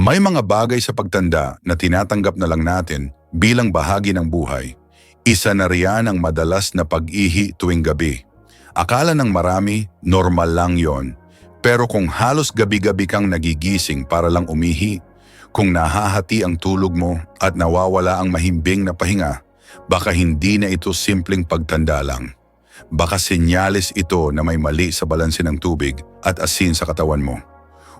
May mga bagay sa pagtanda na tinatanggap na lang natin bilang bahagi ng buhay. Isa na riyan ang madalas na pag-ihi tuwing gabi. Akala ng marami, normal lang yon. Pero kung halos gabi-gabi kang nagigising para lang umihi, kung nahahati ang tulog mo at nawawala ang mahimbing na pahinga, baka hindi na ito simpleng pagtanda lang. Baka senyales ito na may mali sa balanse ng tubig at asin sa katawan mo.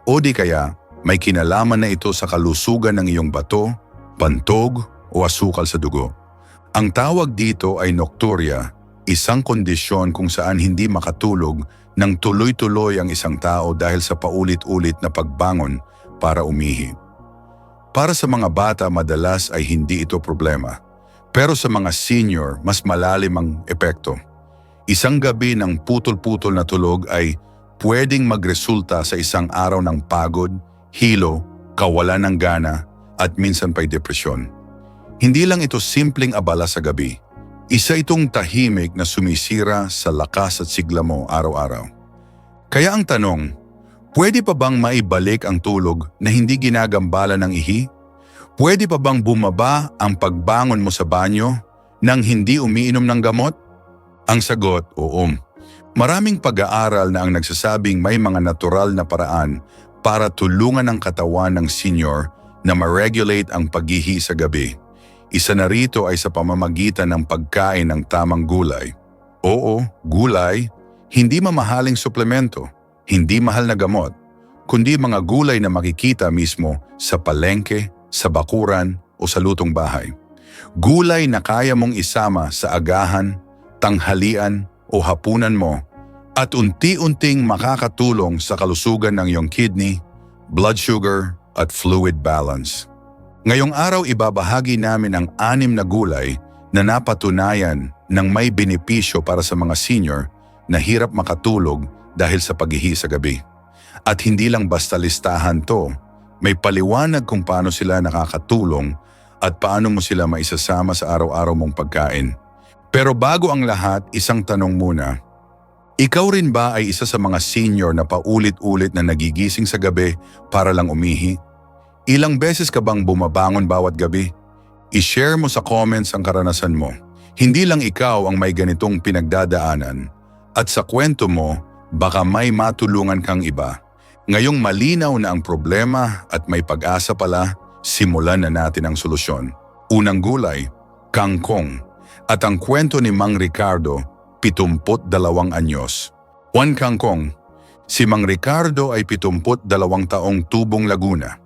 O di kaya, may kinalaman na ito sa kalusugan ng iyong bato, pantog o asukal sa dugo. Ang tawag dito ay nocturia, isang kondisyon kung saan hindi makatulog ng tuloy-tuloy ang isang tao dahil sa paulit-ulit na pagbangon para umihi. Para sa mga bata madalas ay hindi ito problema. Pero sa mga senior, mas malalim ang epekto. Isang gabi ng putol-putol na tulog ay pwedeng magresulta sa isang araw ng pagod, hilo, kawalan ng gana, at minsan pa'y depresyon. Hindi lang ito simpleng abala sa gabi. Isa itong tahimik na sumisira sa lakas at sigla mo araw-araw. Kaya ang tanong, pwede pa bang maibalik ang tulog na hindi ginagambala ng ihi? Pwede pa bang bumaba ang pagbangon mo sa banyo nang hindi umiinom ng gamot? Ang sagot, oo. Maraming pag-aaral na ang nagsasabing may mga natural na paraan para tulungan ang katawan ng senior na ma-regulate ang paghihi sa gabi. Isa na rito ay sa pamamagitan ng pagkain ng tamang gulay. Oo, gulay, hindi mamahaling suplemento, hindi mahal na gamot, kundi mga gulay na makikita mismo sa palengke, sa bakuran o sa lutong bahay. Gulay na kaya mong isama sa agahan, tanghalian o hapunan mo at unti-unting makakatulong sa kalusugan ng iyong kidney, blood sugar at fluid balance. Ngayong araw ibabahagi namin ang anim na gulay na napatunayan ng may benepisyo para sa mga senior na hirap makatulog dahil sa paghihi sa gabi. At hindi lang basta listahan to, may paliwanag kung paano sila nakakatulong at paano mo sila maisasama sa araw-araw mong pagkain. Pero bago ang lahat, isang tanong muna. Ikaw rin ba ay isa sa mga senior na paulit-ulit na nagigising sa gabi para lang umihi? Ilang beses ka bang bumabangon bawat gabi? I-share mo sa comments ang karanasan mo. Hindi lang ikaw ang may ganitong pinagdadaanan. At sa kwento mo, baka may matulungan kang iba. Ngayong malinaw na ang problema at may pag-asa pala, simulan na natin ang solusyon. Unang gulay, kangkong. At ang kwento ni Mang Ricardo, 72 anyos. Juan Kangkong, si Mang Ricardo ay 72 taong tubong Laguna.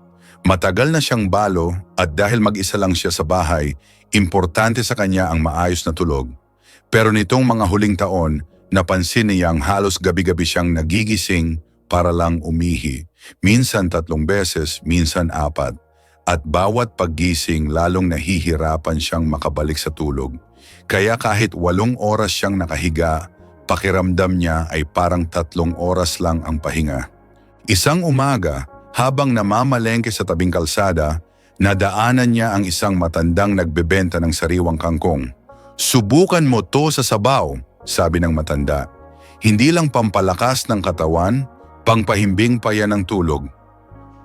Matagal na siyang balo at dahil mag-isa lang siya sa bahay, importante sa kanya ang maayos na tulog. Pero nitong mga huling taon, napansin niyang halos gabi-gabi siyang nagigising para lang umihi. Minsan tatlong beses, minsan apat. At bawat paggising lalong nahihirapan siyang makabalik sa tulog. Kaya kahit walong oras siyang nakahiga, pakiramdam niya ay parang tatlong oras lang ang pahinga. Isang umaga, habang namamalengke sa tabing kalsada, nadaanan niya ang isang matandang nagbebenta ng sariwang kangkong. Subukan mo to sa sabaw, sabi ng matanda. Hindi lang pampalakas ng katawan, pangpahimbing pa yan ng tulog.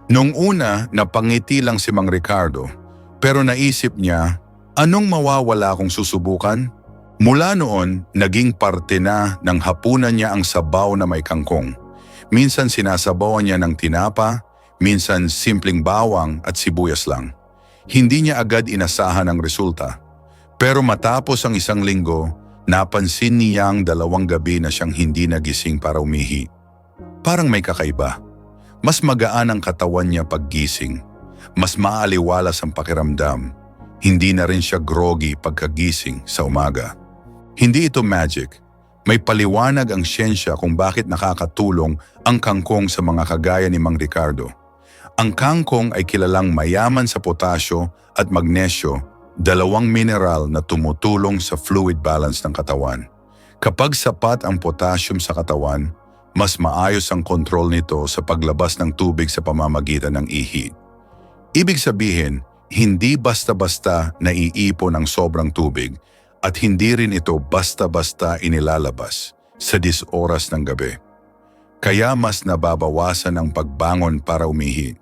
Nung una, napangiti lang si Mang Ricardo, pero naisip niya, anong mawawala kung susubukan? Mula noon, naging parte na ng hapunan niya ang sabaw na may kangkong. Minsan sinasabawan niya ng tinapa, minsan simpleng bawang at sibuyas lang. Hindi niya agad inasahan ang resulta. Pero matapos ang isang linggo, napansin niyang dalawang gabi na siyang hindi nagising para umihi. Parang may kakaiba. Mas magaan ang katawan niya paggising. Mas maaliwalas ang pakiramdam. Hindi na rin siya groggy pagkagising sa umaga. Hindi ito magic. May paliwanag ang siyensya kung bakit nakakatulong ang kangkong sa mga kagaya ni Mang Ricardo. Ang kangkong ay kilalang mayaman sa potasyo at magnesyo, dalawang mineral na tumutulong sa fluid balance ng katawan. Kapag sapat ang potassium sa katawan, mas maayos ang kontrol nito sa paglabas ng tubig sa pamamagitan ng ihi. Ibig sabihin, hindi basta-basta naiipon ang sobrang tubig at hindi rin ito basta-basta inilalabas sa 10 oras ng gabi. Kaya mas nababawasan ang pagbangon para umihi.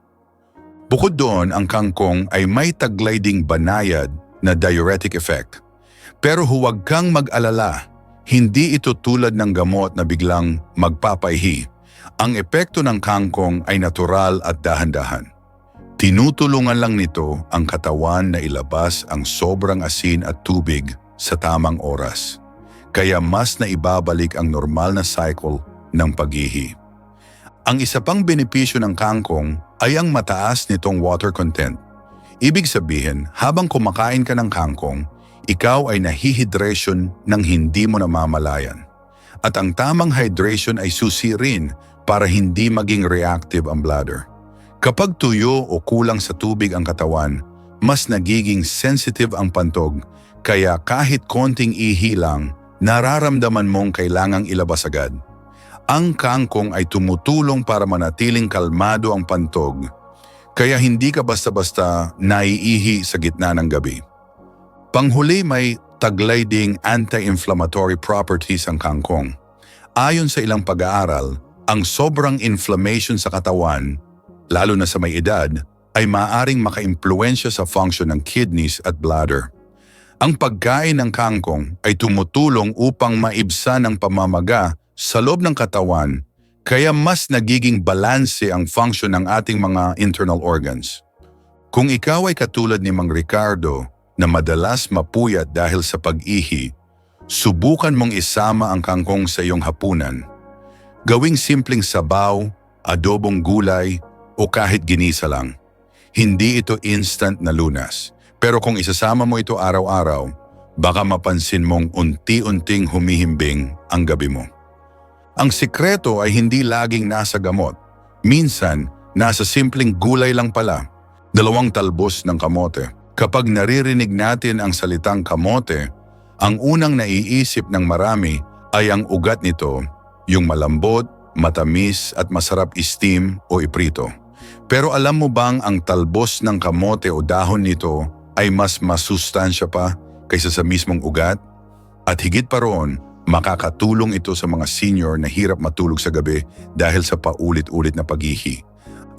Bukod doon, ang kangkong ay may taglay ding banayad na diuretic effect. Pero huwag kang mag-alala, hindi ito tulad ng gamot na biglang magpapaihi. Ang epekto ng kangkong ay natural at dahan-dahan. Tinutulungan lang nito ang katawan na ilabas ang sobrang asin at tubig sa tamang oras. Kaya mas na ibabalik ang normal na cycle ng pag-ihi. Ang isa pang benepisyo ng kangkong ay ang mataas nitong water content. Ibig sabihin, habang kumakain ka ng kangkong, ikaw ay nahihydration ng hindi mo namamalayan. At ang tamang hydration ay susi rin para hindi maging reactive ang bladder. Kapag tuyo o kulang sa tubig ang katawan, mas nagiging sensitive ang pantog, kaya kahit konting ihi lang, nararamdaman mong kailangang ilabas agad. Ang kangkong ay tumutulong para manatiling kalmado ang pantog, kaya hindi ka basta-basta naiihi sa gitna ng gabi. Panghuli may taglay ding anti-inflammatory properties ang kangkong. Ayon sa ilang pag-aaral, ang sobrang inflammation sa katawan, lalo na sa may edad, ay maaring makaimpluensya sa function ng kidneys at bladder. Ang pagkain ng kangkong ay tumutulong upang maibsan ang pamamaga sa loob ng katawan kaya mas nagiging balanse ang function ng ating mga internal organs. Kung ikaw ay katulad ni Mang Ricardo na madalas mapuyat dahil sa pag-ihi, subukan mong isama ang kangkong sa iyong hapunan. Gawing simpleng sabaw, adobong gulay o kahit ginisa lang. Hindi ito instant na lunas. Pero kung isasama mo ito araw-araw, baka mapansin mong unti-unting humihimbing ang gabi mo. Ang sikreto ay hindi laging nasa gamot. Minsan, nasa simpleng gulay lang pala. Dalawang talbos ng kamote. Kapag naririnig natin ang salitang kamote, ang unang naiisip ng marami ay ang ugat nito, yung malambot, matamis at masarap steam o iprito. Pero alam mo bang ang talbos ng kamote o dahon nito ay mas masustansya pa kaysa sa mismong ugat? At higit pa roon, Makakatulong ito sa mga senior na hirap matulog sa gabi dahil sa paulit-ulit na paghihi.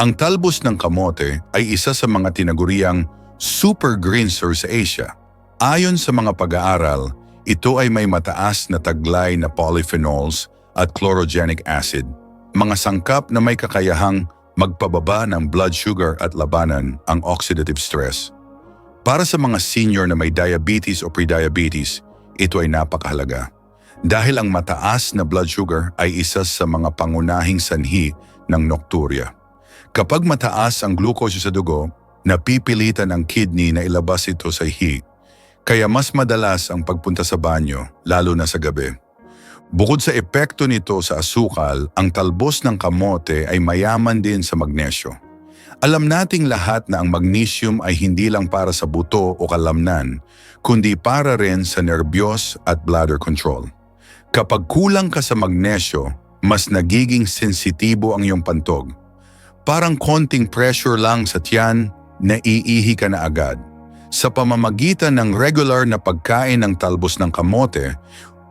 Ang talbos ng kamote ay isa sa mga tinaguriang super green source sa Asia. Ayon sa mga pag-aaral, ito ay may mataas na taglay na polyphenols at chlorogenic acid, mga sangkap na may kakayahang magpababa ng blood sugar at labanan ang oxidative stress. Para sa mga senior na may diabetes o prediabetes, ito ay napakahalaga dahil ang mataas na blood sugar ay isa sa mga pangunahing sanhi ng nocturia. Kapag mataas ang glucose sa dugo, napipilitan ang kidney na ilabas ito sa ihi, kaya mas madalas ang pagpunta sa banyo, lalo na sa gabi. Bukod sa epekto nito sa asukal, ang talbos ng kamote ay mayaman din sa magnesyo. Alam nating lahat na ang magnesium ay hindi lang para sa buto o kalamnan, kundi para rin sa nervyos at bladder control. Kapag kulang ka sa magnesyo, mas nagiging sensitibo ang iyong pantog. Parang konting pressure lang sa tiyan, naiihi ka na agad. Sa pamamagitan ng regular na pagkain ng talbos ng kamote,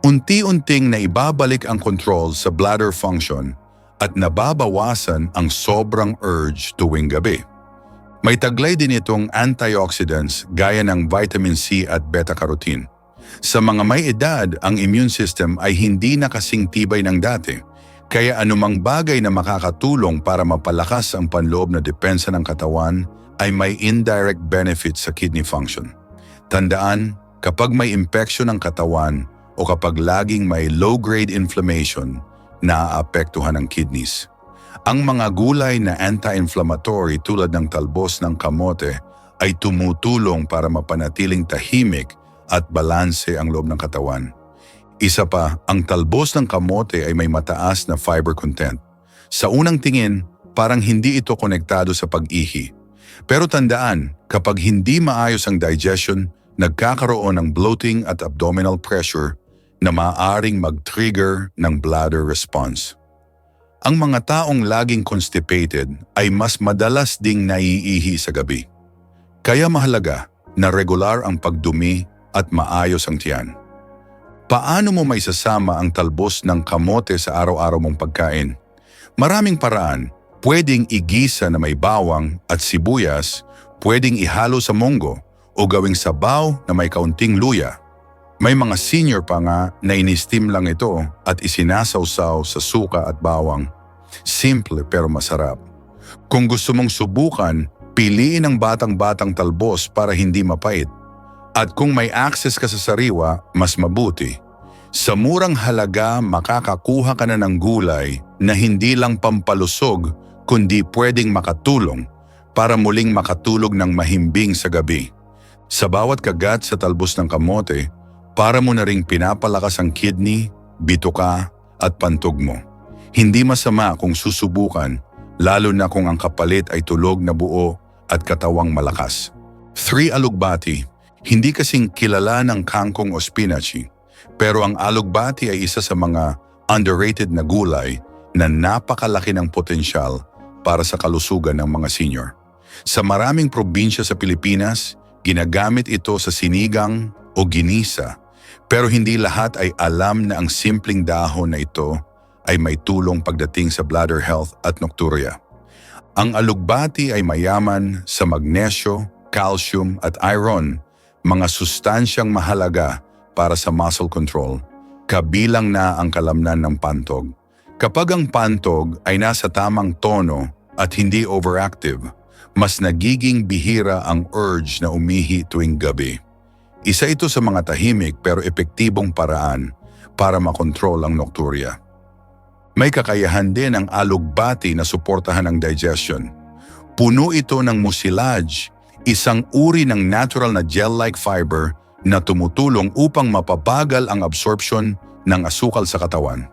unti-unting naibabalik ang control sa bladder function at nababawasan ang sobrang urge tuwing gabi. May taglay din itong antioxidants gaya ng vitamin C at beta-carotene sa mga may edad, ang immune system ay hindi na kasing tibay ng dati, kaya anumang bagay na makakatulong para mapalakas ang panloob na depensa ng katawan ay may indirect benefit sa kidney function. Tandaan, kapag may infection ng katawan o kapag laging may low-grade inflammation, naaapektuhan ang kidneys. Ang mga gulay na anti-inflammatory tulad ng talbos ng kamote ay tumutulong para mapanatiling tahimik at balanse ang loob ng katawan. Isa pa, ang talbos ng kamote ay may mataas na fiber content. Sa unang tingin, parang hindi ito konektado sa pag-ihi. Pero tandaan, kapag hindi maayos ang digestion, nagkakaroon ng bloating at abdominal pressure na maaaring mag-trigger ng bladder response. Ang mga taong laging constipated ay mas madalas ding naiihi sa gabi. Kaya mahalaga na regular ang pagdumi at maayos ang tiyan. Paano mo may sasama ang talbos ng kamote sa araw-araw mong pagkain? Maraming paraan, Pwedeng igisa na may bawang at sibuyas, pwedeng ihalo sa munggo o gawing sabaw na may kaunting luya. May mga senior pa nga na inistim lang ito at isinasawsaw sa suka at bawang. Simple pero masarap. Kung gusto mong subukan, piliin ang batang-batang talbos para hindi mapait. At kung may access ka sa sariwa, mas mabuti. Sa murang halaga, makakakuha ka na ng gulay na hindi lang pampalusog kundi pwedeng makatulong para muling makatulog ng mahimbing sa gabi. Sa bawat kagat sa talbos ng kamote, para mo na ring pinapalakas ang kidney, bituka at pantog mo. Hindi masama kung susubukan, lalo na kung ang kapalit ay tulog na buo at katawang malakas. 3. Alugbati Hindi kasing kilala ng kangkong o spinachi, pero ang alugbati ay isa sa mga underrated na gulay na napakalaki ng potensyal para sa kalusugan ng mga senior. Sa maraming probinsya sa Pilipinas, ginagamit ito sa sinigang o ginisa pero hindi lahat ay alam na ang simpleng dahon na ito ay may tulong pagdating sa bladder health at nocturia. Ang alugbati ay mayaman sa magnesyo, calcium at iron, mga sustansyang mahalaga para sa muscle control, kabilang na ang kalamnan ng pantog. Kapag ang pantog ay nasa tamang tono at hindi overactive, mas nagiging bihira ang urge na umihi tuwing gabi. Isa ito sa mga tahimik pero epektibong paraan para makontrol ang nocturia. May kakayahan din ang alugbati na suportahan ang digestion. Puno ito ng mucilage, isang uri ng natural na gel-like fiber na tumutulong upang mapabagal ang absorption ng asukal sa katawan.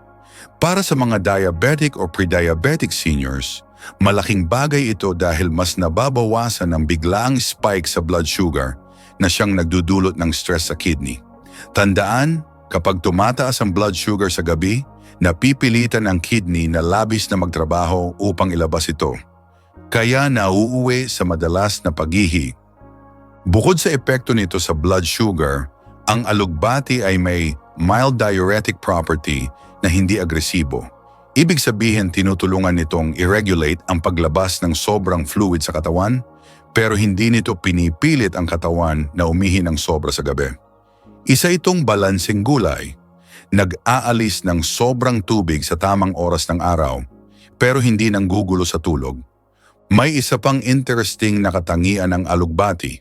Para sa mga diabetic o pre-diabetic seniors, malaking bagay ito dahil mas nababawasan ang biglaang spike sa blood sugar na siyang nagdudulot ng stress sa kidney. Tandaan, kapag tumataas ang blood sugar sa gabi, napipilitan ang kidney na labis na magtrabaho upang ilabas ito. Kaya nauuwi sa madalas na paghihi. Bukod sa epekto nito sa blood sugar, ang alugbati ay may mild diuretic property na hindi agresibo. Ibig sabihin tinutulungan nitong i-regulate ang paglabas ng sobrang fluid sa katawan pero hindi nito pinipilit ang katawan na umihi ng sobra sa gabi. Isa itong balansing gulay. Nag-aalis ng sobrang tubig sa tamang oras ng araw pero hindi nang gugulo sa tulog. May isa pang interesting na katangian ng alugbati,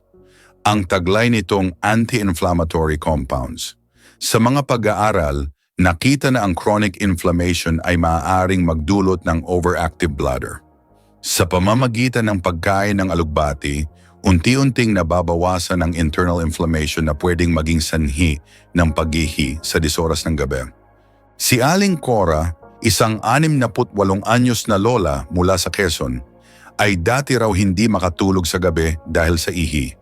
ang taglay nitong anti-inflammatory compounds. Sa mga pag-aaral, nakita na ang chronic inflammation ay maaaring magdulot ng overactive bladder. Sa pamamagitan ng pagkain ng alugbati, unti-unting nababawasan ang internal inflammation na pwedeng maging sanhi ng paghihi sa disoras ng gabi. Si Aling Cora, isang 68 anyos na lola mula sa Quezon, ay dati raw hindi makatulog sa gabi dahil sa ihi.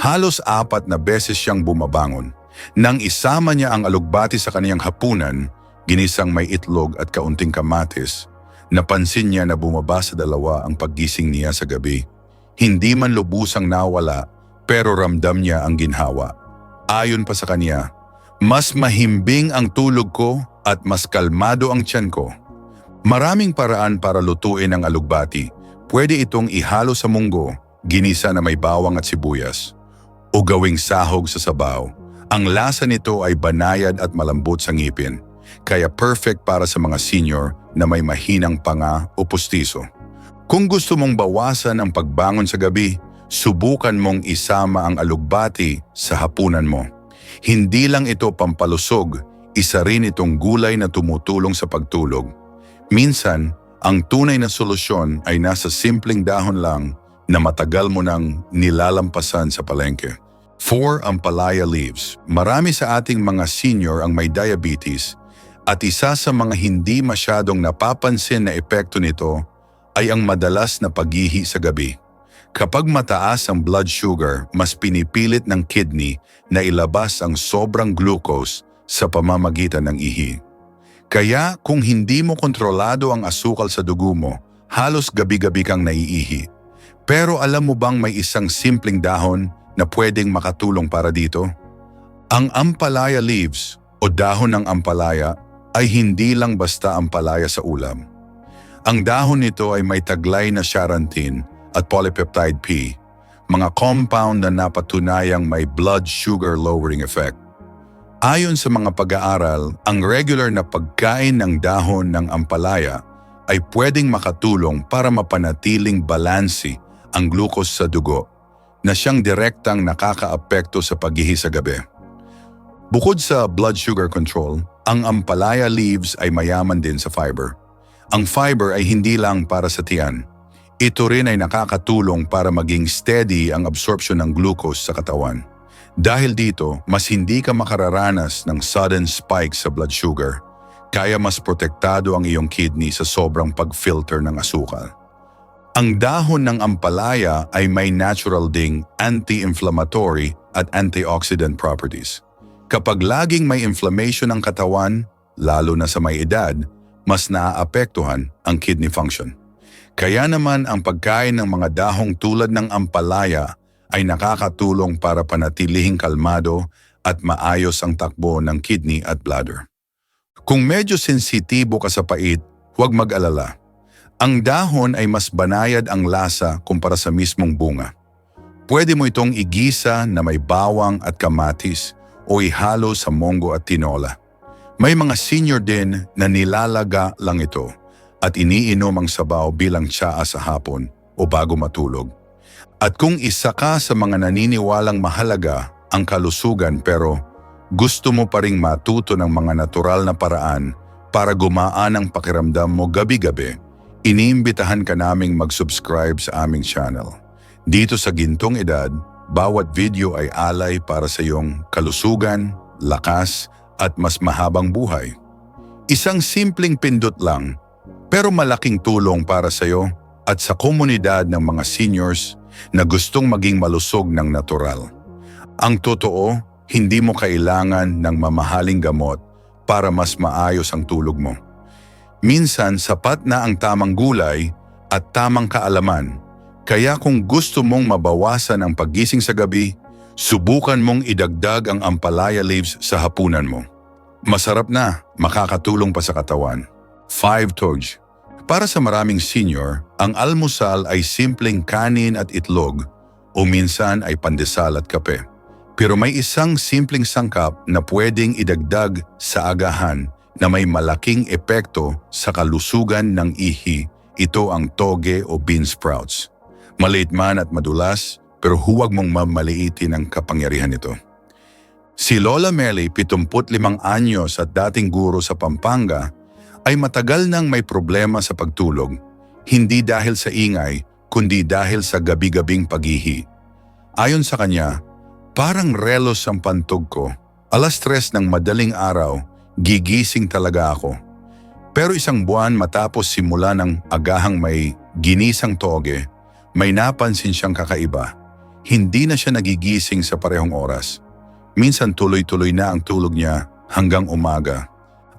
Halos apat na beses siyang bumabangon. Nang isama niya ang alugbati sa kaniyang hapunan, ginisang may itlog at kaunting kamatis, Napansin niya na bumaba sa dalawa ang paggising niya sa gabi. Hindi man lubusang nawala, pero ramdam niya ang ginhawa. Ayon pa sa kanya, mas mahimbing ang tulog ko at mas kalmado ang tiyan ko. Maraming paraan para lutuin ang alugbati. Pwede itong ihalo sa munggo, ginisa na may bawang at sibuyas, o gawing sahog sa sabaw. Ang lasa nito ay banayad at malambot sa ngipin kaya perfect para sa mga senior na may mahinang panga o pustiso. Kung gusto mong bawasan ang pagbangon sa gabi, subukan mong isama ang alugbati sa hapunan mo. Hindi lang ito pampalusog, isa rin itong gulay na tumutulong sa pagtulog. Minsan, ang tunay na solusyon ay nasa simpleng dahon lang na matagal mo nang nilalampasan sa palengke. 4. Ampalaya leaves. Marami sa ating mga senior ang may diabetes at isa sa mga hindi masyadong napapansin na epekto nito ay ang madalas na paghihi sa gabi. Kapag mataas ang blood sugar, mas pinipilit ng kidney na ilabas ang sobrang glucose sa pamamagitan ng ihi. Kaya kung hindi mo kontrolado ang asukal sa dugo mo, halos gabi-gabi kang naiihi. Pero alam mo bang may isang simpleng dahon na pwedeng makatulong para dito? Ang ampalaya leaves o dahon ng ampalaya ay hindi lang basta ang palaya sa ulam. Ang dahon nito ay may taglay na charantin at polypeptide P, mga compound na napatunayang may blood sugar lowering effect. Ayon sa mga pag-aaral, ang regular na pagkain ng dahon ng ampalaya ay pwedeng makatulong para mapanatiling balansi ang glucose sa dugo na siyang direktang nakakaapekto sa paghihi sa gabi. Bukod sa blood sugar control, ang ampalaya leaves ay mayaman din sa fiber. Ang fiber ay hindi lang para sa tiyan. Ito rin ay nakakatulong para maging steady ang absorption ng glucose sa katawan. Dahil dito, mas hindi ka makararanas ng sudden spike sa blood sugar, kaya mas protektado ang iyong kidney sa sobrang pag-filter ng asukal. Ang dahon ng ampalaya ay may natural ding anti-inflammatory at antioxidant properties. Kapag laging may inflammation ng katawan, lalo na sa may edad, mas naaapektuhan ang kidney function. Kaya naman ang pagkain ng mga dahong tulad ng ampalaya ay nakakatulong para panatilihing kalmado at maayos ang takbo ng kidney at bladder. Kung medyo sensitibo ka sa pait, huwag mag-alala. Ang dahon ay mas banayad ang lasa kumpara sa mismong bunga. Pwede mo itong igisa na may bawang at kamatis o ihalo sa monggo at tinola. May mga senior din na nilalaga lang ito at iniinom ang sabaw bilang tsaa sa hapon o bago matulog. At kung isa ka sa mga naniniwalang mahalaga ang kalusugan pero gusto mo pa ring matuto ng mga natural na paraan para gumaan ang pakiramdam mo gabi-gabi, iniimbitahan ka naming mag-subscribe sa aming channel. Dito sa Gintong Edad, bawat video ay alay para sa iyong kalusugan, lakas at mas mahabang buhay. Isang simpleng pindot lang pero malaking tulong para sa iyo at sa komunidad ng mga seniors na gustong maging malusog ng natural. Ang totoo, hindi mo kailangan ng mamahaling gamot para mas maayos ang tulog mo. Minsan sapat na ang tamang gulay at tamang kaalaman. Kaya kung gusto mong mabawasan ang paggising sa gabi, subukan mong idagdag ang ampalaya leaves sa hapunan mo. Masarap na, makakatulong pa sa katawan. 5 Toj Para sa maraming senior, ang almusal ay simpleng kanin at itlog o minsan ay pandesal at kape. Pero may isang simpleng sangkap na pwedeng idagdag sa agahan na may malaking epekto sa kalusugan ng ihi. Ito ang toge o bean sprouts. Maliit man at madulas, pero huwag mong mamaliitin ang kapangyarihan nito. Si Lola Meli, 75 anyos at dating guro sa Pampanga, ay matagal nang may problema sa pagtulog, hindi dahil sa ingay, kundi dahil sa gabi-gabing paghihi. Ayon sa kanya, parang relos ang pantog ko. Alas tres ng madaling araw, gigising talaga ako. Pero isang buwan matapos simula ng agahang may ginisang toge, may napansin siyang kakaiba. Hindi na siya nagigising sa parehong oras. Minsan tuloy-tuloy na ang tulog niya hanggang umaga.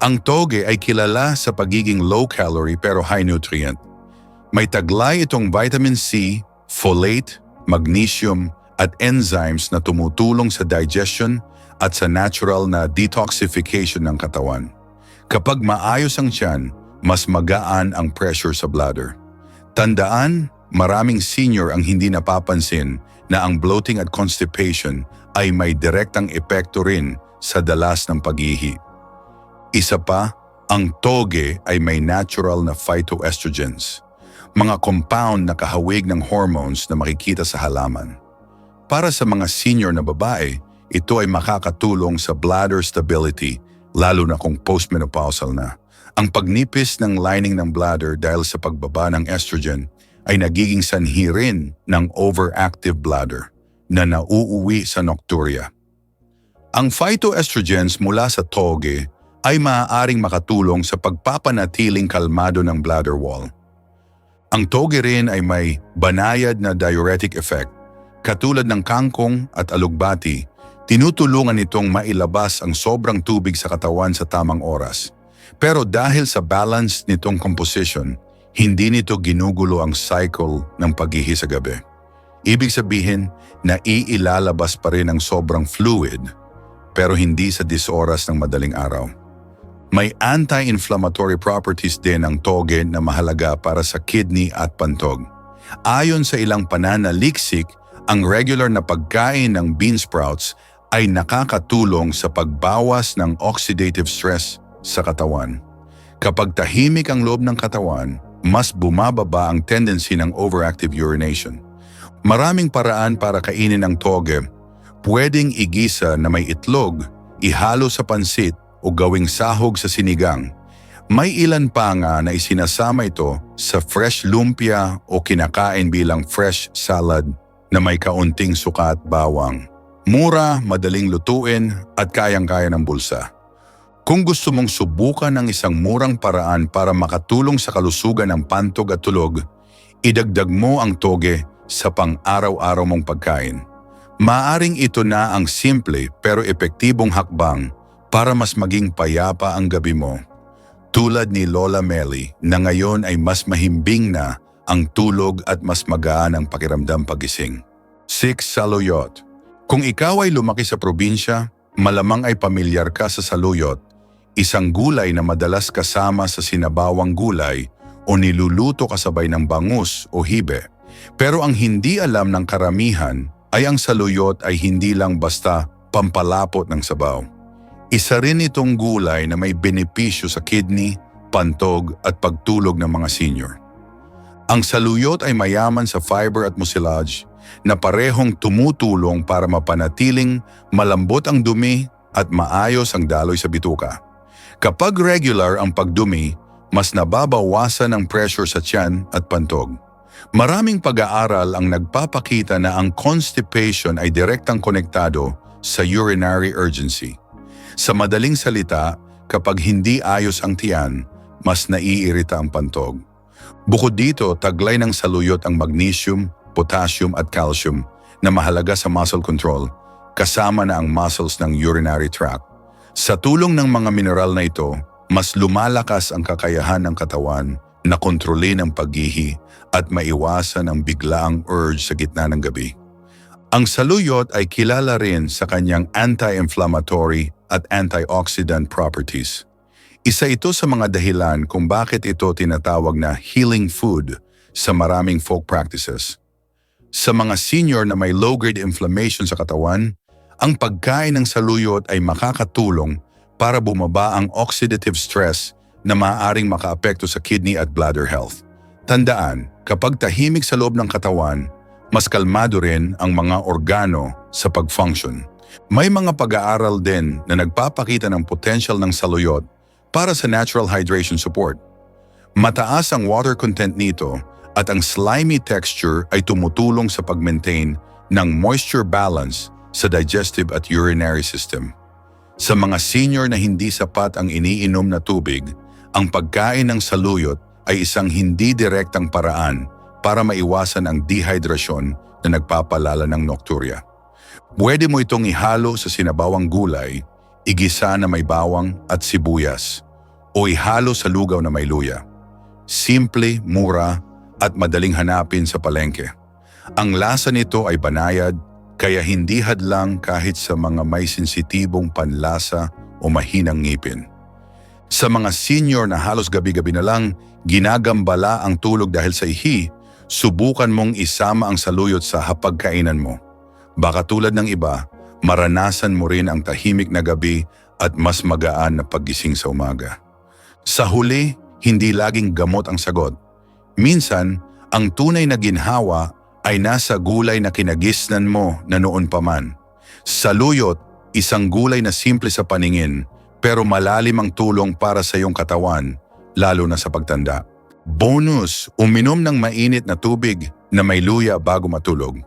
Ang toge ay kilala sa pagiging low-calorie pero high-nutrient. May taglay itong vitamin C, folate, magnesium at enzymes na tumutulong sa digestion at sa natural na detoxification ng katawan. Kapag maayos ang tiyan, mas magaan ang pressure sa bladder. Tandaan, maraming senior ang hindi napapansin na ang bloating at constipation ay may direktang epekto rin sa dalas ng paghihi. Isa pa, ang toge ay may natural na phytoestrogens, mga compound na kahawig ng hormones na makikita sa halaman. Para sa mga senior na babae, ito ay makakatulong sa bladder stability lalo na kung postmenopausal na. Ang pagnipis ng lining ng bladder dahil sa pagbaba ng estrogen ay nagiging sanhi rin ng overactive bladder na nauuwi sa nocturia. Ang phytoestrogens mula sa toge ay maaaring makatulong sa pagpapanatiling kalmado ng bladder wall. Ang toge rin ay may banayad na diuretic effect. Katulad ng kangkong at alugbati, tinutulungan nitong mailabas ang sobrang tubig sa katawan sa tamang oras. Pero dahil sa balance nitong composition, hindi nito ginugulo ang cycle ng paghihi sa gabi. Ibig sabihin na iilalabas pa rin ang sobrang fluid pero hindi sa disoras ng madaling araw. May anti-inflammatory properties din ang toge na mahalaga para sa kidney at pantog. Ayon sa ilang pananaliksik, ang regular na pagkain ng bean sprouts ay nakakatulong sa pagbawas ng oxidative stress sa katawan. Kapag tahimik ang loob ng katawan, mas bumababa ang tendency ng overactive urination. Maraming paraan para kainin ang toge. Pwedeng igisa na may itlog, ihalo sa pansit o gawing sahog sa sinigang. May ilan pa nga na isinasama ito sa fresh lumpia o kinakain bilang fresh salad na may kaunting suka at bawang. Mura, madaling lutuin at kayang-kaya ng bulsa. Kung gusto mong subukan ng isang murang paraan para makatulong sa kalusugan ng pantog at tulog, idagdag mo ang toge sa pang-araw-araw mong pagkain. Maaring ito na ang simple pero epektibong hakbang para mas maging payapa ang gabi mo. Tulad ni Lola Melly na ngayon ay mas mahimbing na ang tulog at mas magaan ang pakiramdam pagising. 6. Saluyot Kung ikaw ay lumaki sa probinsya, malamang ay pamilyar ka sa saluyot, isang gulay na madalas kasama sa sinabawang gulay o niluluto kasabay ng bangus o hibe. Pero ang hindi alam ng karamihan ay ang saluyot ay hindi lang basta pampalapot ng sabaw. Isa rin itong gulay na may benepisyo sa kidney, pantog at pagtulog ng mga senior. Ang saluyot ay mayaman sa fiber at mucilage na parehong tumutulong para mapanatiling malambot ang dumi at maayos ang daloy sa bituka. Kapag regular ang pagdumi, mas nababawasan ang pressure sa tiyan at pantog. Maraming pag-aaral ang nagpapakita na ang constipation ay direktang konektado sa urinary urgency. Sa madaling salita, kapag hindi ayos ang tiyan, mas naiirita ang pantog. Bukod dito, taglay ng saluyot ang magnesium, potassium at calcium na mahalaga sa muscle control, kasama na ang muscles ng urinary tract. Sa tulong ng mga mineral na ito, mas lumalakas ang kakayahan ng katawan na kontrolin ang paghihi at maiwasan ang biglaang urge sa gitna ng gabi. Ang saluyot ay kilala rin sa kanyang anti-inflammatory at antioxidant properties. Isa ito sa mga dahilan kung bakit ito tinatawag na healing food sa maraming folk practices. Sa mga senior na may low-grade inflammation sa katawan, ang pagkain ng saluyot ay makakatulong para bumaba ang oxidative stress na maaaring makaapekto sa kidney at bladder health. Tandaan, kapag tahimik sa loob ng katawan, mas kalmado rin ang mga organo sa pag-function. May mga pag-aaral din na nagpapakita ng potential ng saluyot para sa natural hydration support. Mataas ang water content nito at ang slimy texture ay tumutulong sa pag-maintain ng moisture balance sa digestive at urinary system. Sa mga senior na hindi sapat ang iniinom na tubig, ang pagkain ng saluyot ay isang hindi direktang paraan para maiwasan ang dehydration na nagpapalala ng nocturia. Pwede mo itong ihalo sa sinabawang gulay, igisa na may bawang at sibuyas, o ihalo sa lugaw na may luya. Simple, mura, at madaling hanapin sa palengke. Ang lasa nito ay banayad, kaya hindi hadlang kahit sa mga may sensitibong panlasa o mahinang ngipin. Sa mga senior na halos gabi-gabi na lang ginagambala ang tulog dahil sa ihi, subukan mong isama ang saluyot sa hapagkainan mo. Baka tulad ng iba, maranasan mo rin ang tahimik na gabi at mas magaan na paggising sa umaga. Sa huli, hindi laging gamot ang sagot. Minsan, ang tunay na ginhawa ay nasa gulay na kinagisnan mo na noon pa man. Saluyot, isang gulay na simple sa paningin pero malalim ang tulong para sa iyong katawan, lalo na sa pagtanda. Bonus, uminom ng mainit na tubig na may luya bago matulog.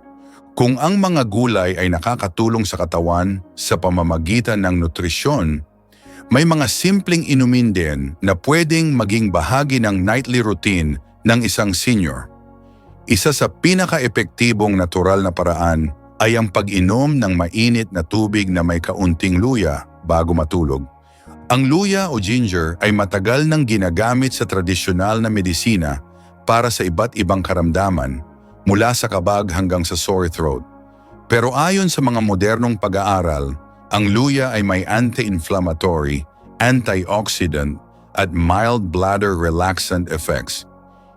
Kung ang mga gulay ay nakakatulong sa katawan sa pamamagitan ng nutrisyon, may mga simpleng inumin din na pwedeng maging bahagi ng nightly routine ng isang senior. Isa sa pinaka-epektibong natural na paraan ay ang pag-inom ng mainit na tubig na may kaunting luya bago matulog. Ang luya o ginger ay matagal nang ginagamit sa tradisyonal na medisina para sa iba't ibang karamdaman mula sa kabag hanggang sa sore throat. Pero ayon sa mga modernong pag-aaral, ang luya ay may anti-inflammatory antioxidant, at mild bladder relaxant effects.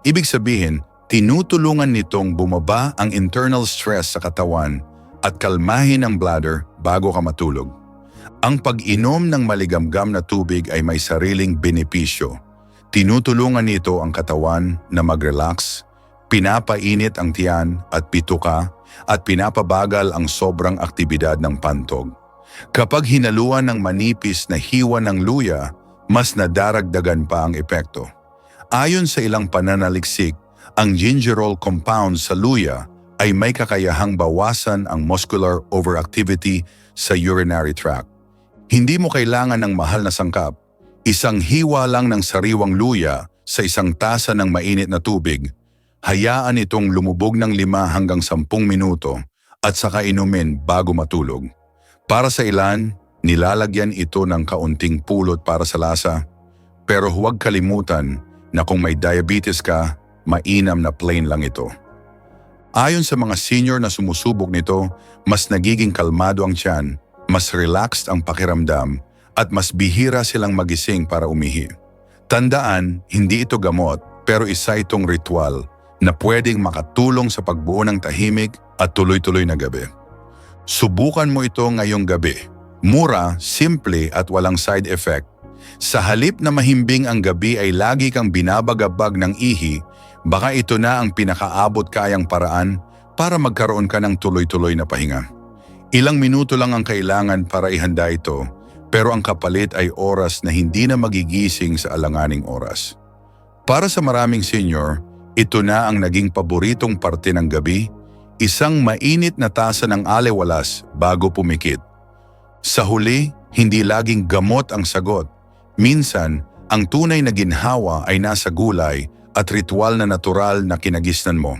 Ibig sabihin, tinutulungan nitong bumaba ang internal stress sa katawan at kalmahin ang bladder bago ka matulog. Ang pag-inom ng maligamgam na tubig ay may sariling benepisyo. Tinutulungan nito ang katawan na mag-relax, pinapainit ang tiyan at pituka at pinapabagal ang sobrang aktibidad ng pantog. Kapag hinaluan ng manipis na hiwa ng luya, mas nadaragdagan pa ang epekto. Ayon sa ilang pananaliksik, ang gingerol compound sa luya ay may kakayahang bawasan ang muscular overactivity sa urinary tract. Hindi mo kailangan ng mahal na sangkap. Isang hiwa lang ng sariwang luya sa isang tasa ng mainit na tubig. Hayaan itong lumubog ng lima hanggang sampung minuto at saka inumin bago matulog. Para sa ilan, nilalagyan ito ng kaunting pulot para sa lasa. Pero huwag kalimutan na kung may diabetes ka, mainam na plain lang ito. Ayon sa mga senior na sumusubok nito, mas nagiging kalmado ang tiyan, mas relaxed ang pakiramdam, at mas bihira silang magising para umihi. Tandaan, hindi ito gamot pero isa itong ritual na pwedeng makatulong sa pagbuo ng tahimik at tuloy-tuloy na gabi. Subukan mo ito ngayong gabi. Mura, simple at walang side effect. Sa halip na mahimbing ang gabi ay lagi kang binabagabag ng ihi, baka ito na ang pinakaabot kayang paraan para magkaroon ka ng tuloy-tuloy na pahinga. Ilang minuto lang ang kailangan para ihanda ito, pero ang kapalit ay oras na hindi na magigising sa alanganing oras. Para sa maraming senior, ito na ang naging paboritong parte ng gabi, isang mainit na tasa ng alewalas bago pumikit. Sa huli, hindi laging gamot ang sagot. Minsan, ang tunay na ginhawa ay nasa gulay at ritual na natural na kinagisnan mo.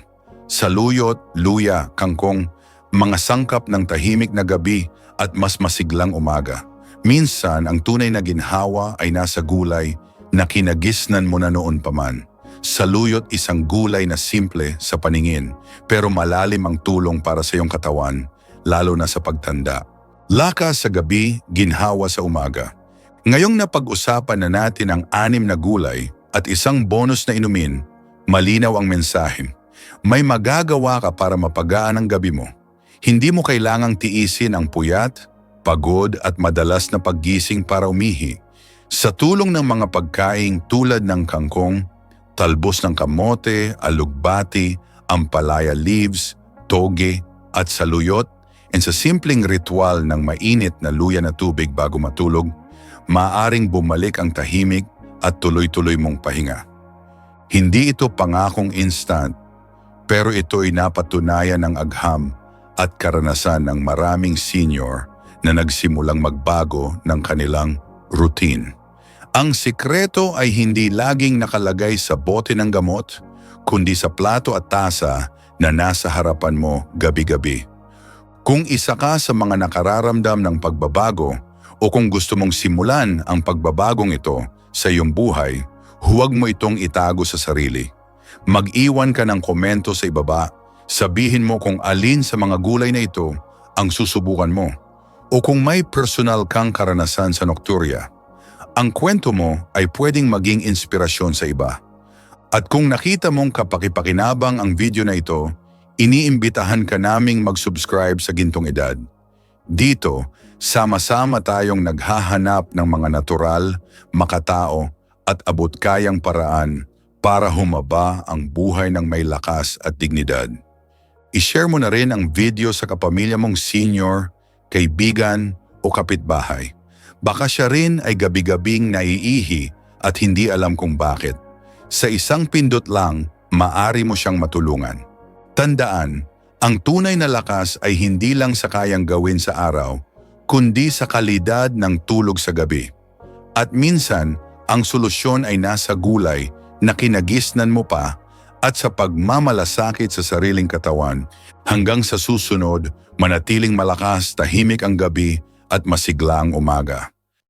Sa luyot, luya, kangkong, mga sangkap ng tahimik na gabi at mas masiglang umaga. Minsan, ang tunay na ginhawa ay nasa gulay na kinagisnan mo na noon pa man. Sa luyot isang gulay na simple sa paningin pero malalim ang tulong para sa iyong katawan, lalo na sa pagtanda. Lakas sa gabi, ginhawa sa umaga. Ngayong napag-usapan na natin ang anim na gulay at isang bonus na inumin, malinaw ang mensahe. May magagawa ka para mapagaan ang gabi mo. Hindi mo kailangang tiisin ang puyat, pagod at madalas na paggising para umihi. Sa tulong ng mga pagkaing tulad ng kangkong, talbos ng kamote, alugbati, ampalaya leaves, toge at saluyot, and sa simpleng ritual ng mainit na luya na tubig bago matulog, maaring bumalik ang tahimik at tuloy-tuloy mong pahinga. Hindi ito pangakong instant, pero ito ay napatunayan ng agham at karanasan ng maraming senior na nagsimulang magbago ng kanilang routine. Ang sikreto ay hindi laging nakalagay sa bote ng gamot, kundi sa plato at tasa na nasa harapan mo gabi-gabi. Kung isa ka sa mga nakararamdam ng pagbabago o kung gusto mong simulan ang pagbabagong ito sa iyong buhay, huwag mo itong itago sa sarili. Mag-iwan ka ng komento sa ibaba, sabihin mo kung alin sa mga gulay na ito ang susubukan mo o kung may personal kang karanasan sa nocturia. Ang kwento mo ay pwedeng maging inspirasyon sa iba. At kung nakita mong kapakipakinabang ang video na ito, iniimbitahan ka naming mag-subscribe sa Gintong Edad. Dito, sama-sama tayong naghahanap ng mga natural, makatao at abot-kayang paraan para humaba ang buhay ng may lakas at dignidad. I-share mo na rin ang video sa kapamilya mong senior, kaibigan o kapitbahay. Baka siya rin ay gabi-gabing naiihi at hindi alam kung bakit. Sa isang pindot lang, maari mo siyang matulungan. Tandaan, ang tunay na lakas ay hindi lang sa kayang gawin sa araw, kundi sa kalidad ng tulog sa gabi. At minsan, ang solusyon ay nasa gulay na kinagisnan mo pa at sa pagmamalasakit sa sariling katawan hanggang sa susunod, manatiling malakas, tahimik ang gabi at masigla ang umaga.